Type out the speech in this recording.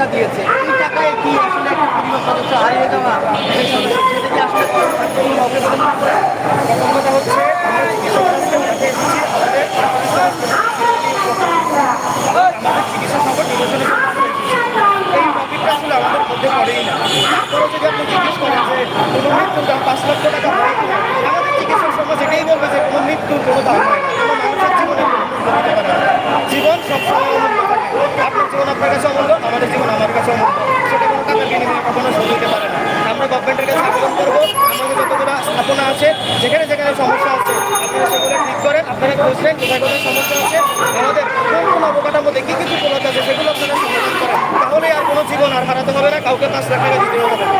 টাকা দিয়েছে। এই টাকায় কি আসলে একটা সদস্য হারিয়ে যাওয়া? সেই সদস্য এই আমাদের মধ্যে পড়েই না। আমাদের কাছে সেটা কোনো টাকার বিনিময়ে কখনো শোধ হতে পারে না। আমরা গভর্নমেন্টের কাছে আবেদন করব। আমাদের যতগুলো স্থাপনা আছে, যেখানে যেখানে সমস্যা আছে, আপনারা সেগুলো ঠিক করেন, আপনারা বুঝবেন কোথায় কোথায় সমস্যা আছে, আমাদের কোন কোন অবকাঠামোতে কী কী দুর্বলতা আছে, সেগুলো আপনারা সমাধান করেন। তাহলে আর কোনো জীবন আর হারাতে হবে না, কাউকে পাঁচ লাখ টাকা দিতে হবে না।